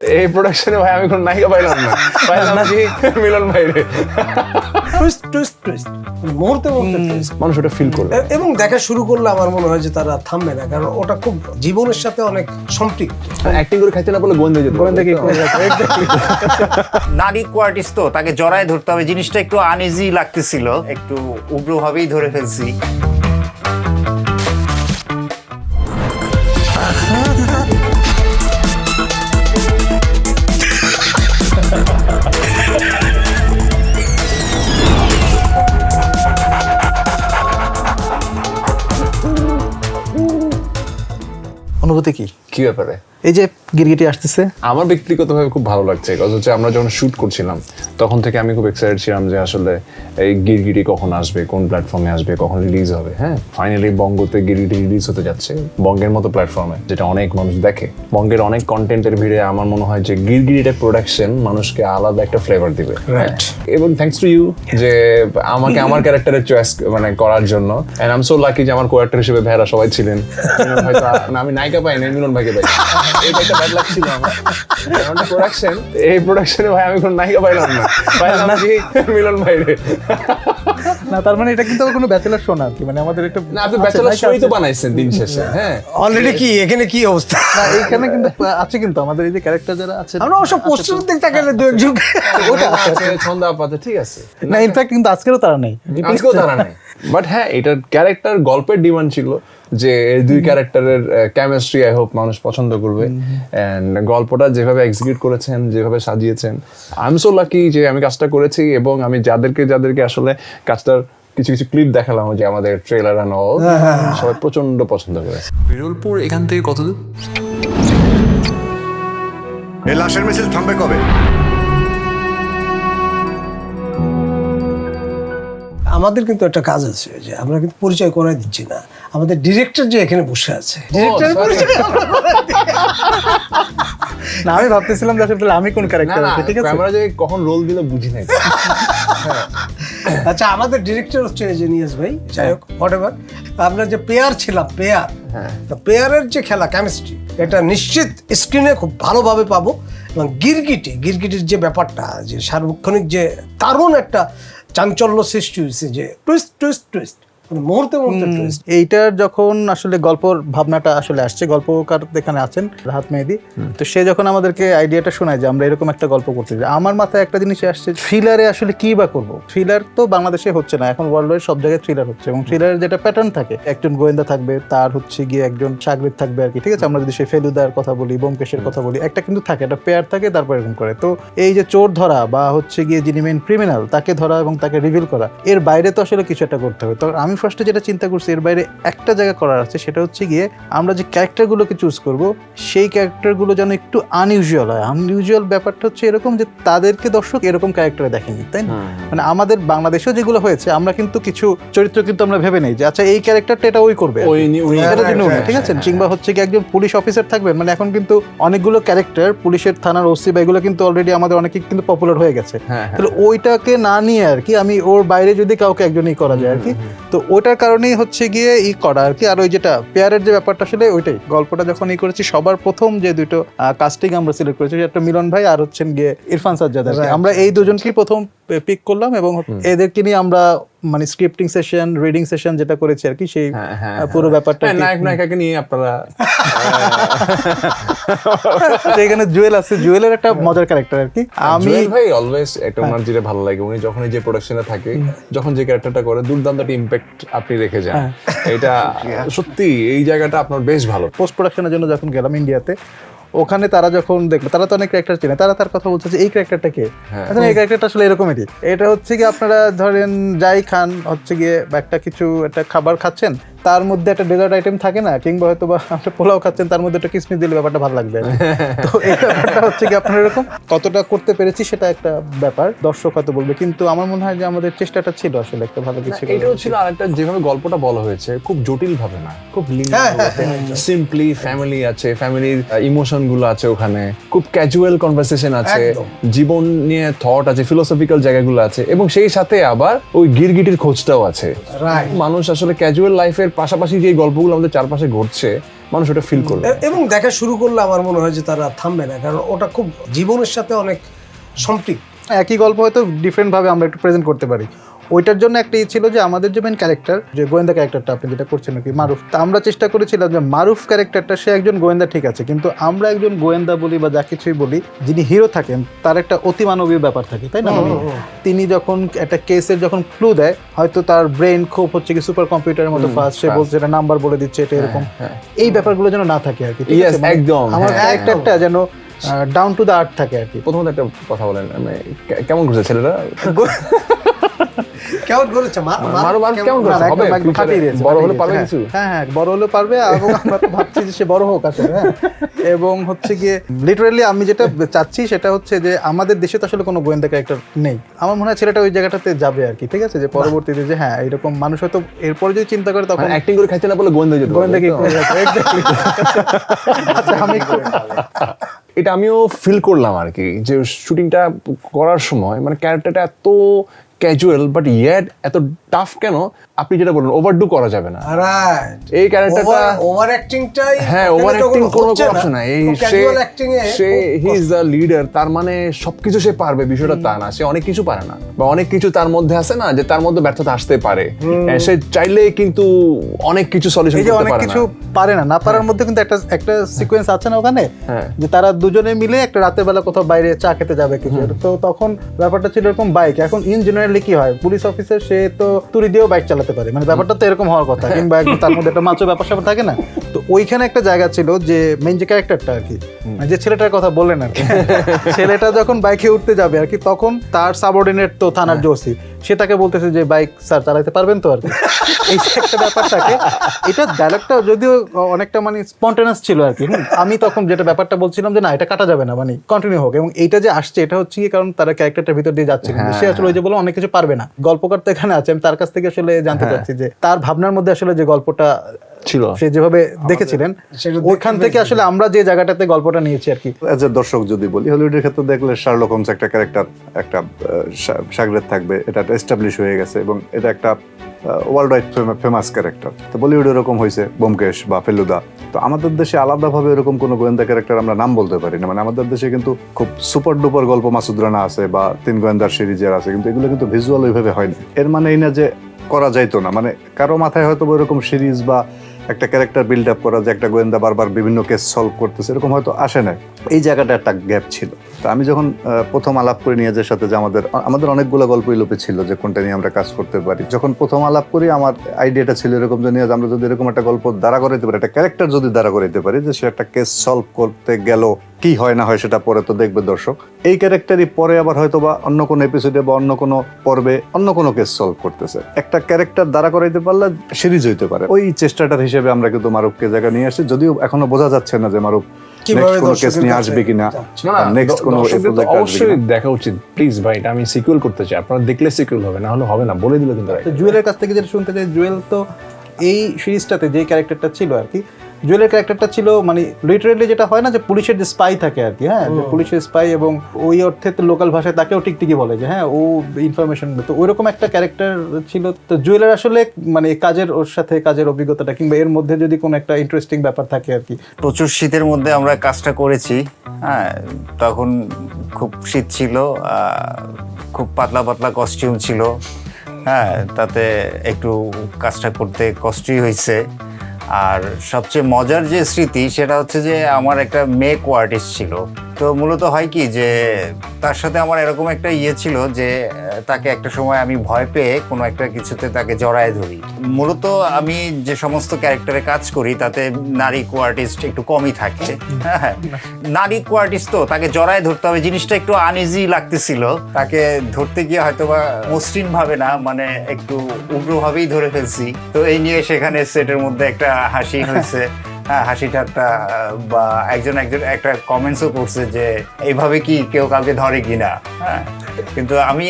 এই প্রোডাকশনে ভাই আমি কোন নায়িকা পাইলাম না। পাইলাম কি মিলন ভাই রে টুইস্ট টুইস্ট টুইস্ট মুহূর্তে মুহূর্তে। মানুষ ওটা ফিল করবে। এবং দেখা শুরু করলে আমার মনে হয় যে তারা থামবে না কারণ ওটা খুব জীবনের সাথে অনেক সম্পৃক্ত। অ্যাক্টিং করে খাইতে না বলে গোয়েন্দা যেতে। গোয়েন্দা কি নারী কোয়ার্টিস্ট তো তাকে জড়ায় ধরতে হবে। জিনিসটা একটু আনইজি লাগতেছিল একটু উগ্রভাবেই ধরে ফেলছি। কি ব্যাপারে এই যে গিরগিটি আসতেছে। আমার ব্যক্তিগতভাবে খুব ভালো লাগছে কারণ হচ্ছে আমরা যখন শুট করছিলাম তখন থেকে আমি খুব এক্সাইটেড ছিলাম যে আসলে এই গিরগিটি কখন আসবে কোন প্ল্যাটফর্মে আসবে কখন রিলিজ হবে। হ্যাঁ ফাইনালি বঙ্গতে গিরগিটি রিলিজ হতে যাচ্ছে বঙ্গের মতো প্ল্যাটফর্মে যেটা অনেক মানুষ দেখে। বঙ্গের অনেক কন্টেন্টের ভিড়ে আমার মনে হয় যে গিরগিটিটা প্রোডাকশন মানুষকে আলাদা একটা ফ্লেভার দিবে। হ্যাঁ। এবং থ্যাঙ্কস টু ইউ যে আমাকে আমার ক্যারেক্টারের চয়েস মানে করার জন্য। এন্ড আম সো লাকি যে আমার কোয়ার্টার হিসেবে ভাইরা সবাই ছিলেন। হয়তো আমি নায়িকা পাইনি মিলন ভাইকে পাই এটা একটা ব্যাড লাগছিল আমার। প্রোডাকশন এই প্রোডাকশনে ভাই আমি কোন নায়িকা পাইলাম না। পাইলাম কি মিলন ভাই না তার মানে এটা কিন্তু কোনো ব্যাচেলার শো না কি মানে আমাদের একটা না আপনি ব্যাচেলার স্টোরি তো বানাইছেন দিন শেষে হ্যাঁ। অলরেডি কি? এখানে কি অবস্থা? না এইখানে কিন্তু আছে কিন্তু আমাদের এই যে ক্যারেক্টার যারা আছে আমরা অবশ্য পোস্টার দিক তাকালে দু একজন। ওটা আছে ছন্দা ঠিক আছে। না ইনফ্যাক্ট কিন্তু আজকেরও তারা নেই। আজকেও তারা নাই। বাট হ্যাঁ এটার ক্যারেক্টার গল্পের ডিমান্ড ছিল। যে এই দুই ক্যারেক্টারের কেমিস্ট্রি আই হোপ মানুষ পছন্দ করবে। এন্ড গল্পটা যেভাবে এক্সিকিউট করেছেন যেভাবে সাজিয়েছেন আই এম সো লাকি যে আমি কাজটা করেছি এবং আমি যাদেরকে যাদেরকে আসলে কাজটার কিছু কিছু ক্লিপ দেখালাম যে আমাদের ট্রেলার অ্যান্ড অল সবাই প্রচণ্ড পছন্দ করেছে। বিরলপুর এখান থেকে কত দূর? এই লাশের মিছিল থামবে কবে? আমাদের কিন্তু একটা কাজ আছে যে আমরা কিন্তু পরিচয় করাই দিচ্ছি না। আমাদের ডিরেক্টর যে এখানে বসে আছে। ডিরেক্টর না আমি ভাবতেছিলাম যে আসলে আমি কোন ক্যারেক্টার আছে ঠিক আছে? ক্যামেরা যে কখন রোল দিলে বুঝি নাই। আচ্ছা আমাদের ডিরেক্টর হচ্ছে জেনিয়াস ভাই যাই হোক হোয়াট এভার আমরা যে পেয়ার ছিলাম পেয়ার তো পেয়ারের যে খেলা কেমিস্ট্রি এটা নিশ্চিত স্ক্রিনে খুব ভালোভাবে পাবো। এবং গিরগিটি গিরগিটির যে ব্যাপারটা যে সার্বক্ষণিক যে দারুণ একটা চাঞ্চল্য সৃষ্টি হয়েছে যে টুইস্ট টুইস্ট টুইস্ট মুহূর্তে মুহূর্তে টুইস্ট এইটার যখন আসলে গল্পর ভাবনাটা আসলে আসছে গল্পকার এখানে আছেন রাহাত মেহেদি তো সে যখন আমাদেরকে আইডিয়াটা শোনায় যে আমরা এরকম একটা গল্প করতে চাই আমার মাথায় একটা জিনিস আসছে থ্রিলারে আসলে কি বা করব? থ্রিলার তো বাংলাদেশে হচ্ছে না এখন ওয়ার্ল্ডের সব জায়গায় থ্রিলার হচ্ছে এবং থ্রিলারের যেটা প্যাটার্ন থাকে একজন গোয়েন্দা থাকবে তার হচ্ছে গিয়ে একজন সাগরিদ থাকবে আর কি ঠিক আছে? আমরা যদি সেই ফেলুদার কথা বলি বোমকেশের কথা বলি একটা কিন্তু থাকে একটা পেয়ার থাকে তারপর এরকম করে। তো এই যে চোর ধরা বা হচ্ছে গিয়ে যিনি মেন ক্রিমিনাল তাকে ধরা এবং তাকে রিভিল করা এর বাইরে তো আসলে কিছু একটা করতে হবে। তো আমি ফার্স্টে যেটা চিন্তা করছি এর বাইরে একটা জায়গা করার আছে সেটা হচ্ছে গিয়ে আমরা যে ক্যারেক্টারগুলোকে চুজ করব সেই ক্যারেক্টারগুলো যেন একটু আনইউজুয়াল হয়। আনইউজুয়াল ব্যাপারটা হচ্ছে এরকম যে তাদেরকে দর্শক এরকম ক্যারেক্টারে দেখেনি তাই না? মানে আমাদের বাংলাদেশেও যেগুলো হয়েছে আমরা কিন্তু কিছু চরিত্র কিন্তু আমরা ভেবে নেই যে আচ্ছা এই ক্যারেক্টারটা এটা ওই করবে। ঠিক আছে? কিংবা হচ্ছে কি একজন পুলিশ অফিসার থাকবেন মানে এখন কিন্তু অনেকগুলো ক্যারেক্টার পুলিশের থানার ওসি বা এগুলো কিন্তু অলরেডি আমাদের অনেকে কিন্তু পপুলার হয়ে গেছে। হ্যাঁ, হ্যাঁ। তাহলে ওইটাকে না নিয়ে আর কি আমি ওর বাইরে যদি কাউকে একজনই করা যায় আর কি তো ওইটার কারণেই হচ্ছে গিয়ে ই করা আর কি। আর ওই যেটা পেয়ারের যে ব্যাপারটা আসলে ওইটাই। গল্পটা যখন ই করেছি সবার প্রথম যে দুটো কাস্টিং আমরা সিলেক্ট করেছি একটা মিলন ভাই আর হচ্ছেন গিয়ে ইরফান সাজ্জাদ আমরা এই দুজনকেই প্রথম পিক করলাম এবং এদেরকে নিয়ে আমরা মানে স্ক্রিপ্টিং সেশন রিডিং সেশন যেটা করেছি আর কি সেই হ্যাঁ, হ্যাঁ, পুরো ব্যাপারটা হ্যাঁ, নায়ক নায়িকাকে নিয়ে আপনারা এখানে জুয়েল আছে জুয়েলের একটা মজার ক্যারেক্টার আর কি। আমি ভাই অলওয়েজ একটা ওনার যেটা ভালো লাগে উনি যখন যে প্রোডাকশনে থাকে যখন যে ক্যারেক্টারটা করে দুর্দান্ত একটা ইম্প্যাক্ট আপনি রেখে যান। এটা সত্যি এই জায়গাটা আপনার বেশ ভালো। পোস্ট প্রোডাকশনের জন্য যখন গেলাম ইন্ডিয়াতে ওখানে তারা যখন দেখল তারা তো অনেক ক্যারেক্টার চেনে তারা তার কথা বলছে যে এই ক্যারেক্টারটা কে? এখন এই ক্যারেক্টারটা আসলে এরকমই এটা হচ্ছে কি আপনারা ধরেন যাই খান হচ্ছে গিয়ে একটা কিছু একটা খাবার খাচ্ছেন তার মধ্যে একটা ডেজার্ট আইটেম থাকে না কিংবা হয়তো বা একটা পোলাও খাচ্ছেন তার মধ্যে একটা কিসমিস দিলে ব্যাপারটা ভালো লাগবে। তো এই ব্যাপারটা হচ্ছে কি আপনার এরকম কতটা করতে পেরেছি সেটা একটা ব্যাপার দর্শক হয়তো বলবে কিন্তু আমার মনে হয় যে আমাদের চেষ্টাটা ছিল আসলে একটা ভালো কিছু। এটাও ছিল আরেকটা যেভাবে গল্পটা বলা হয়েছে খুব জটিল ভাবে না খুব সিম্পলি ফ্যামিলি আছে ফ্যামিলির ইমোশনগুলো আছে ওখানে খুব ক্যাজুয়াল কনভারসেশন আছে জীবন নিয়ে থট আছে ফিলোসফিক্যাল জায়গাগুলো আছে এবং সেই সাথে আবার ওই গিরগিটির খোঁজটাও আছে. মানুষ আসলে ক্যাজুয়াল লাইফের পাশাপাশি যে গল্পগুলো আমাদের চারপাশে ঘটছে মানুষ ওটা ফিল করবে। এবং দেখা শুরু করলে আমার মনে হয় যে তারা থামবে না কারণ ওটা খুব জীবনের সাথে অনেক সম্পৃক্ত। একই গল্প হয়তো ডিফারেন্টভাবে আমরা একটু প্রেজেন্ট করতে পারি। ওইটার জন্য একটা ই ছিল যে আমাদের যে মেন ক্যারেক্টার যে গোয়েন্দা ক্যারেক্টারটা আপনি যেটা করছেন আর কি মারুফ তা আমরা চেষ্টা করেছিলাম যে মারুফ ক্যারেক্টারটা সে একজন গোয়েন্দা ঠিক আছে কিন্তু আমরা একজন গোয়েন্দা বলি বা যা কিছুই বলি যিনি হিরো থাকেন তার একটা অতিমানবীয় ব্যাপার থাকে তাই না? মানে তিনি যখন একটা কেসের যখন ক্লু দেয় হয়তো তার ব্রেন খুব হচ্ছে কি সুপার কম্পিউটারের মতো ফাস্ট সে বলছে এটা নাম্বার বলে দিচ্ছে এটা এরকম। এই ব্যাপারগুলো যেন না থাকে আর কি ঠিক আছে? মানে একদম, আমার হ্যাঁ, ক্যারেক্টারটা যেন ডাউন টু দ্য আর্থ থাকে আর কি। প্রথমত একটা কথা বলেন মানে কেমন করছে ছেলেরা কেমন করেছে? মারো মারো কেমন করছে? হবে দিয়েছে, বড় হলে পারবে কিছু? হ্যাঁ হ্যাঁ বড় হলে পারবে এবং আমরা তো ভাবছি যে সে বড় হোক আসলে হ্যাঁ। এবং হচ্ছে গিয়ে লিটারালি আমি যেটা চাচ্ছি সেটা হচ্ছে যে আমাদের দেশে তো আসলে কোনো গোয়েন্দা ক্যারেক্টার নেই। আমার মনে হয় ছেলেটা ওই জায়গাটাতে যাবে আর কি ঠিক আছে? যে পরবর্তীতে যে হ্যাঁ এরকম মানুষ হয়তো এরপরে যদি চিন্তা করে তখন মানে অ্যাক্টিং করে খাইতে না বলে গোয়েন্দা যেতে গোয়েন্দা কি. আচ্ছা আমি এটা আমিও ফিল করলাম আর কি যে শুটিংটা করার সময় মানে ক্যারেক্টারটা এত ক্যাজুয়াল বাট ইয়েট এত টাফ কেন? আপনি যেটা বললেন ওভারডু করা যাবে না। রাইট এই ক্যারেক্টারটা ওভার অ্যাক্টিংটাই হ্যাঁ ওভার অ্যাক্টিং কোনো অপশন নাই। এই সে ক্যাজুয়াল অ্যাক্টিং এ সে হি ইজ দ্য লিডার তার মানে সবকিছু সে পারবে বিষয়টা তা না। সে অনেক কিছু পারে না। বা অনেক কিছু তার মধ্যে আছে না যে তার মধ্যে ব্যর্থতা আসতে পারে। হ্যাঁ, সে চাইলে কিন্তু অনেক কিছু সলিউশন এই যে করতে অনেক কিছু পারে না না পারার মধ্যে কিন্তু একটা একটা সিকোয়েন্স আছে না ওখানে? হ্যাঁ। যে তারা দুজনে মিলে একটা রাতের বেলা কোথাও বাইরে চা খেতে যাবে কিছু। তো তখন ব্যাপারটা ছিল এরকম বাইক এখন ইন জেনারেলি কি হয়? পুলিশ অফিসার সে তো তুড়ি দিয়েও বাইক চালাতে পারে। মানে ব্যাপারটা তো এরকম হওয়ার কথা, কিংবা তার মধ্যে একটা মাছের ব্যাপার স্যাপার থাকে না? তো ওইখানে একটা জায়গা ছিল যে মেইন যে ক্যারেক্টারটা আর কি মানে যে ছেলেটার কথা বললেন আর কি ছেলেটা যখন বাইকে উঠতে যাবে আর কি তখন তার সাবঅর্ডিনেট তো থানার জোসি সে তাকে বলতেছে যে বাইক স্যার চালাতে পারবেন তো আর কি? এই একটা ব্যাপার থাকে এটা ডায়লগটা যদিও অনেকটা মানে স্পন্টেনাস ছিল আর কি আমি তখন যেটা ব্যাপারটা বলছিলাম যে না এটা কাটা যাবে না মানে কন্টিনিউ হোক। এবং এইটা যে আসছে এটা হচ্ছে কি কারণ তারা ক্যারেক্টারটার ভিতর দিয়ে যাচ্ছে কিন্তু সে আসলে ওই যে বলো অনেক কিছু পারবে না। গল্পকার তো এখানে আছে আমি তার কাছ থেকে আসলে জানতে চাচ্ছি যে তার ভাবনার মধ্যে আসলে যে গল্পটা ছিল। সে যেভাবে দেখেছিলেন ওইখান থেকে আসলে আমরা যে জায়গাটাতে গল্পটা নিয়েছি আর কি। অ্যাজ এ দর্শক যদি বলি হলিউডের ক্ষেত্রে দেখলে শার্লক হোমস একটা ক্যারেক্টার একটা সাগরের থাকবে এটা এস্টাবলিশ হয়ে গেছে এবং এটা একটা ওয়ার্ল্ড ওয়াইড ফেমাস ক্যারেক্টার তো বলিউড এরকম হয়েছে বোমকেশ বা ফেলুদা তো আমাদের দেশে আলাদাভাবে এরকম কোনো গোয়েন্দা ক্যারেক্টার আমরা নাম বলতে পারি না। মানে আমাদের দেশে কিন্তু খুব সুপার ডুপার গল্প মাসুদ রানা আছে বা তিন গোয়েন্দার সিরিজের আছে কিন্তু এগুলো কিন্তু ভিজুয়াল ওইভাবে হয় না এর মানে এই না যে করা যাইতো না। মানে কারও মাথায় হয়তো এরকম সিরিজ বা একটা ক্যারেক্টার বিল্ড আপ করা যে একটা গোয়েন্দা বারবার বিভিন্ন কেস সলভ করতেছে, এরকম হয়তো আসে না এই জায়গাটা একটা গ্যাপ ছিল। তো আমি যখন প্রথম আলাপ করি নিয়াজের সাথে যে আমাদের আমাদের অনেকগুলো গল্পই লোপে ছিল যে কোনটা নিয়ে আমরা কাজ করতে পারি। যখন প্রথম আলাপ করি আমার আইডিয়াটা ছিল এরকম যে নিয়াজ, আমরা যদি এরকম একটা গল্প দাঁড়া করাইতে পারি, একটা ক্যারেক্টার যদি দাঁড়া করাইতে পারি যে সে একটা কেস সলভ করতে গেল, কি হয় না হয় সেটা পরে তো দেখবে দর্শক। এই ক্যারেক্টারই পরে আবার হয়তো বা অন্য কোনো এপিসোডে বা অন্য কোনো পর্বে অন্য কোনো কেস সলভ করতেছে। একটা ক্যারেক্টার দাঁড়া করাইতে পারলে সিরিজ হইতে পারে। ওই চেষ্টাটার হিসেবে আমরা কিন্তু মারুফকে জায়গা নিয়ে আসছি, যদিও এখনও বোঝা যাচ্ছে না যে মারুফ কীভাবে নেক্সট কেস নিয়ে আসবে কিনা? নেক্সট কোনো অবশ্যই দেখা উচিত। প্লিজ ভাই এটা আমি সিকিউর করতে চাই। আপনারা দেখলে সিকিউর হবে না হলে হবে না বলে দিলে কিন্তু right। জুয়েলের কাছ থেকে যেটা শুনতে চাই জুয়েল তো এই সিরিজটাতে যে ক্যারেক্টারটা ছিল আর কি জুয়েলের ক্যারেক্টারটা ছিল মানে লিটারেলি যেটা হয় না যে পুলিশের যে স্পাই থাকে আর কি হ্যাঁ যে পুলিশের স্পাই এবং ওই অর্থে তো লোকাল ভাষায় তাকেও টিকটিকি বলে যে হ্যাঁ ও ইনফরমেশন তো ওইরকম একটা ক্যারেক্টার ছিল। তো জুয়েলের আসলে মানে কাজের ওর সাথে কাজের অভিজ্ঞতাটা কিংবা এর মধ্যে যদি কোনো একটা ইন্টারেস্টিং ব্যাপার থাকে আর কি। প্রচুর শীতের মধ্যে আমরা কাজটা করেছি হ্যাঁ তখন খুব শীত ছিল খুব পাতলা পাতলা কস্টিউম ছিল হ্যাঁ তাতে একটু কাজটা করতে কষ্টই হয়েছে। আর সবচেয়ে মজার যে স্মৃতি সেটা হচ্ছে যে আমার একটা মেক ওয়ার্টিস্ট ছিল। তো মূলত হয় কি যে, তার সাথে আমার এরকম একটা ইয়ে ছিল যে, তাকে একটা সময় আমি ভয় পেয়ে কোনো একটা কিছুতে তাকে জড়ায় ধরি। মূলত আমি যে সমস্ত ক্যারেক্টারে কাজ করি, তাতে নারী কোয়ার্টিস্ট একটু কমই থাকে। হ্যাঁ নারী কোয়ার্টিস্ট তো, তাকে জড়ায় ধরতে হবে, জিনিসটা একটু আনইজি লাগতেছিল। তাকে ধরতে গিয়ে হয়তো বা মসৃণ ভাবে না মানে একটু উগ্রভাবেই ধরে ফেলছি। তো এই নিয়ে সেখানে সেটের মধ্যে একটা হাসি হয়েছে। হ্যাঁ হাসি ঠাট্টা বা একজন একজন একটা কমেন্টসও করছে যে এইভাবে কি কেউ কাউকে ধরে কিনা? হ্যাঁ কিন্তু আমি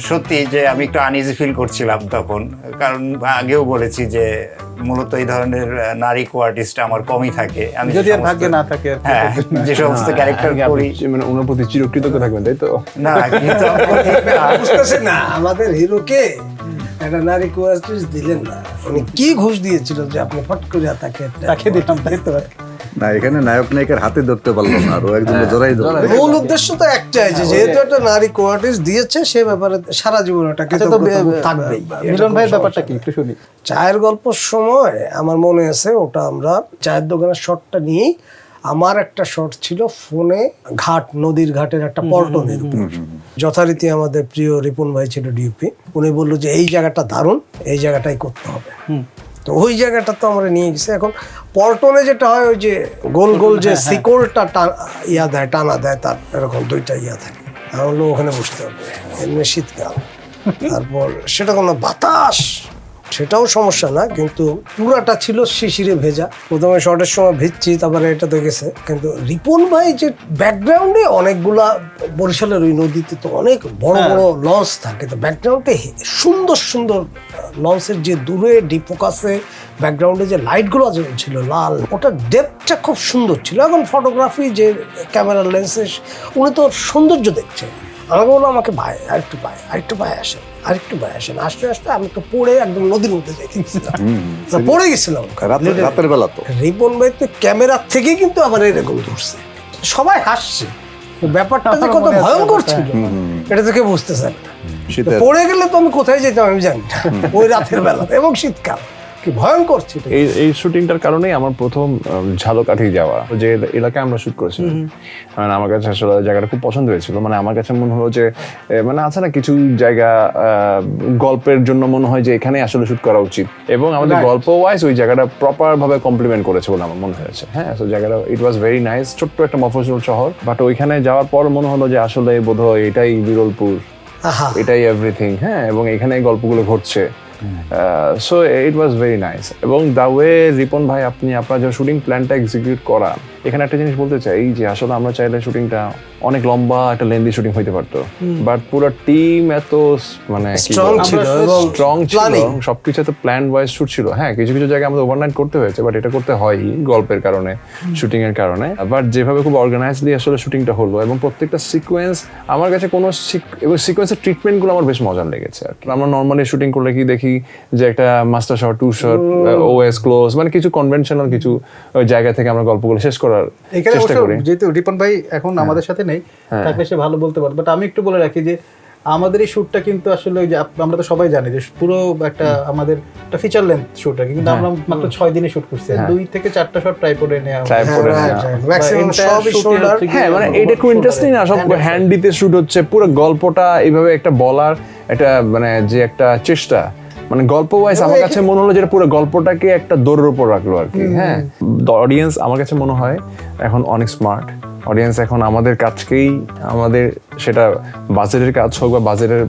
সত্যি যে আমি একটু আনইজি ফিল করছিলাম তখন কারণ আগেও বলেছি যে মূলত এই ধরনের নারী কোয়ার্টিস্ট আমার কমই থাকে। আমি যদি আর ভাগ্যে না থাকে হ্যাঁ যে সমস্ত ক্যারেক্টার করি। মানে ওনার প্রতি চিরকৃতজ্ঞ থাকবেন তাই তো? না কিন্তু না আমাদের হিরোকে একটা নারী কোয়াস্টিস দিলেন না। উনি কি ঘুষ দিয়েছিল যে আপনি ফট করে তাকে তাকে দিলাম তাই তো না এখানে নায়ক নায়িকার হাতে ধরতে পারল না আর একজন জোড়াই ধরলো। মূল উদ্দেশ্য তো একটাই যে যেহেতু একটা নারী কোয়ার্টিস দিয়েছে সে ব্যাপারে সারা জীবন আচ্ছা তো থাকবেই। মিলন ভাইয়ের ব্যাপারটা কি? একটু শুনি। চায়ের গল্পর সময় আমার মনে আছে ওটা আমরা চায়ের দোকানের শটটা নিয়েই আমার একটা শট ছিল ফোনে ঘাট নদীর ঘাটের একটা পল্টনের উপর। যথারীতি আমাদের প্রিয় রিপন ভাই ছিল ডিউপি উনি বলল যে এই জায়গাটা দারুণ এই জায়গাটাই করতে হবে। তো ওই জায়গাটা তো আমরা নিয়ে গেছি। এখন পল্টনে যেটা হয় ওই যে গোল গোল যে শিকড়টা টা- ইয়া দেয় টানা দেয় তার এরকম দুইটা ইয়া থাকে। আমি বলল ওখানে বসতে হবে। এমনি শীতকাল। তারপর সেটা কোনো বাতাস সেটাও সমস্যা না কিন্তু পুরাটা ছিল শিশিরে ভেজা। প্রথমে শর্টের সময় ভিজছি তারপরে এটা তো গেছে। কিন্তু রিপন ভাই যে ব্যাকগ্রাউন্ডে অনেকগুলা বরিশালের ওই নদীতে তো অনেক বড় বড় লঞ্চ থাকে। তো ব্যাকগ্রাউন্ডে সুন্দর সুন্দর লঞ্চের যে দূরে ডিপোকাসে ব্যাকগ্রাউন্ডে যে লাইটগুলো ছিল লাল ওটা ডেপটা খুব সুন্দর ছিল। এখন ফটোগ্রাফি যে ক্যামেরার লেন্সে উনি তো সৌন্দর্য দেখছে। আমাকে বলল আমাকে ভাই আরেকটু ভাই আরেকটু ভাই আসেন আরেকটু ভাই আসেন। আসতে আসতে আমি তো পড়ে একদম নদীর মধ্যে যাই পড়ে গেছিলাম। রাতের বেলা তো। রিপন ভাই তো ক্যামেরার থেকেই কিন্তু আবার এরকম ধরছে। সবাই হাসছে। ব্যাপারটা যে কত ভয়ঙ্কর ছিল। এটা তো কেউ বুঝতেছেন না। পড়ে গেলে তো আমি কোথায় যেতাম আমি জানি না। ওই রাতের বেলা। এবং শীতকাল। কি ভয়ঙ্কর ছিল এই এই শুটিংটার কারণেই আমার প্রথম ঝালকাঠি যাওয়া যে এলাকায় আমরা শুট করেছিলাম। মানে আমার কাছে আসলে জায়গাটা খুব পছন্দ হয়েছিল। মানে আমার কাছে মনে হলো যে মানে আছে না কিছু জায়গা গল্পের জন্য মনে হয় যে এখানে আসলে শুট করা উচিত। এবং আমাদের গল্প ওয়াইজ ওই জায়গাটা প্রপার ভাবে কমপ্লিমেন্ট করেছে বলে আমার মনে হয়েছে। হ্যাঁ তো জায়গাটা ইট ওয়াজ ভেরি নাইস ছোট্ট একটা মফসল শহর। বাট ওইখানে যাওয়ার পর মনে হলো যে আসলে বোধহয় এটাই বিরলপুর। এটাই এভরিথিং হ্যাঁ এবং এখানে গল্পগুলো ঘটছে। So it was very nice এবং দ্য ওয়ে রিপন ভাই আপনি আপনার যে শুটিং প্ল্যানটা এক্সিকিউট করা এখানে একটা জিনিস বলতে চাই যে আসলে আমরা চাইলে শুটিংটা অনেক লম্বা একটা লেন্দি শুটিং হইতে পারতো। বাট পুরো টিম এত মানে Strong ছিল স্ট্রং ছিল সবকিছু এত প্ল্যান ওয়াইজ শুট ছিল। হ্যাঁ কিছু কিছু জায়গায় আমাদের ওভারনাইট করতে হয়েছে বাট এটা করতে হয়ই গল্পের কারণে শুটিং এর কারণে। বাট যেভাবে খুব অর্গানাইজলি আসলে শুটিংটা হলো এবং প্রত্যেকটা সিকোয়েন্স আমার কাছে কোনো এবং সিকোয়েন্সের ট্রিটমেন্টগুলো আমার বেশ মজার লেগেছে আর কি। আমরা নর্মালি শুটিং করলে কি দেখি যে একটা master shot two shot OS close মানে কিছু কনভেনশনাল কিছু ওই জায়গা থেকে আমরা গল্পগুলো শেষ করার চেষ্টা করি। যেহেতু রিপন ভাই এখন আমাদের সাথে নেই তাকে সে ভালো বলতে পারে বাট আমি একটু বলে রাখি যে আমাদের এই শ্যুটটা কিন্তু আসলে ওই যে আমরা তো সবাই জানি যে পুরো একটা আমাদের একটা ফিচার লেন্থ শ্যুট আর কিন্তু আমরা মাত্র ছয় দিনে শ্যুট করছি দুই থেকে চারটা শট ট্রাই করে নেওয়া ট্রাই করে right, নেওয়া। right. সবই গিয়ে হ্যাঁ মানে এটা খুব ইন্টারেস্টিং না সব হ্যান্ডিতে শুট হচ্ছে পুরো গল্পটা এইভাবে একটা বলার একটা মানে যে একটা চেষ্টা মানে গল্প ওয়াইজ আমার কাছে মনে হলো যেটা পুরো গল্পটাকে একটা দৌড়ের উপর রাখল আর কি হ্যাঁ? অডিয়েন্স আমার কাছে মনে হয় এখন অনেক স্মার্ট অডিয়েন্স এখন আমাদের কাজকেই আমাদের সেটা বাজেটের কাজ হোক বা বাজেটের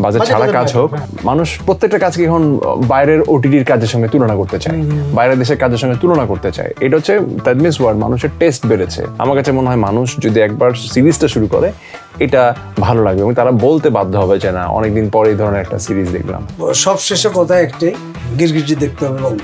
বাজেট ছাড়া কাজ হোক মানুষ প্রত্যেকটা কাজকে এখন বাইরের ওটিটির কাজের সঙ্গে তুলনা করতে চায়। বাইরের দেশের কাজের সঙ্গে তুলনা করতে চায়। এটা হচ্ছে দ্যাট মিনস ওয়ার্ড মানুষের টেস্ট বেড়েছে। আমার কাছে মনে হয় মানুষ যদি একবার সিরিজটা শুরু করে এটা ভালো লাগবে এবং তারা বলতে বাধ্য হবে যে না, অনেকদিন পরে এই ধরনের একটা সিরিজ দেখলাম। সবশেষে কথা একটাই গিরগিটি দেখতে হবে বঙ্গ।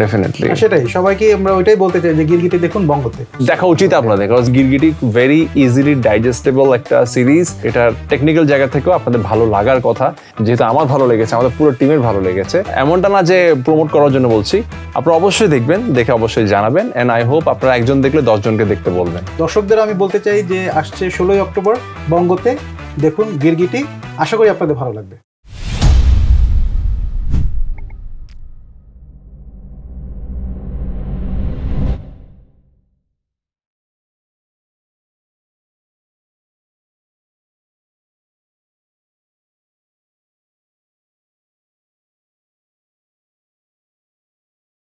ডেফিনেটলি সেটাই। সবাইকে আমরা ওইটাই বলতে চাই যে গিরগিটি দেখুন বঙ্গতে। দেখা উচিত আপনাদের কারণ গিরগিটি ভেরি ইজিলি ডাইজেস্টেবল একটা সিরিজ এটার টেকনিক্যাল জায়গা থেকেও আপনাদের ভালো লাগার কথা। যেহেতু আমার ভালো লেগেছে আমাদের পুরো টিমের ভালো লেগেছে। এমনটা না যে প্রমোট করার জন্য বলছি। আপনারা অবশ্যই দেখবেন দেখে অবশ্যই জানাবেন। এন্ড আই হোপ আপনারা একজন দেখলে দশজনকে দেখতে বলবেন। দর্শকদের আমি বলতে চাই যে আসছে ষোলোই অক্টোবর বঙ্গতে। দেখুন গিরগিটি। আশা করি আপনাদের ভালো লাগবে।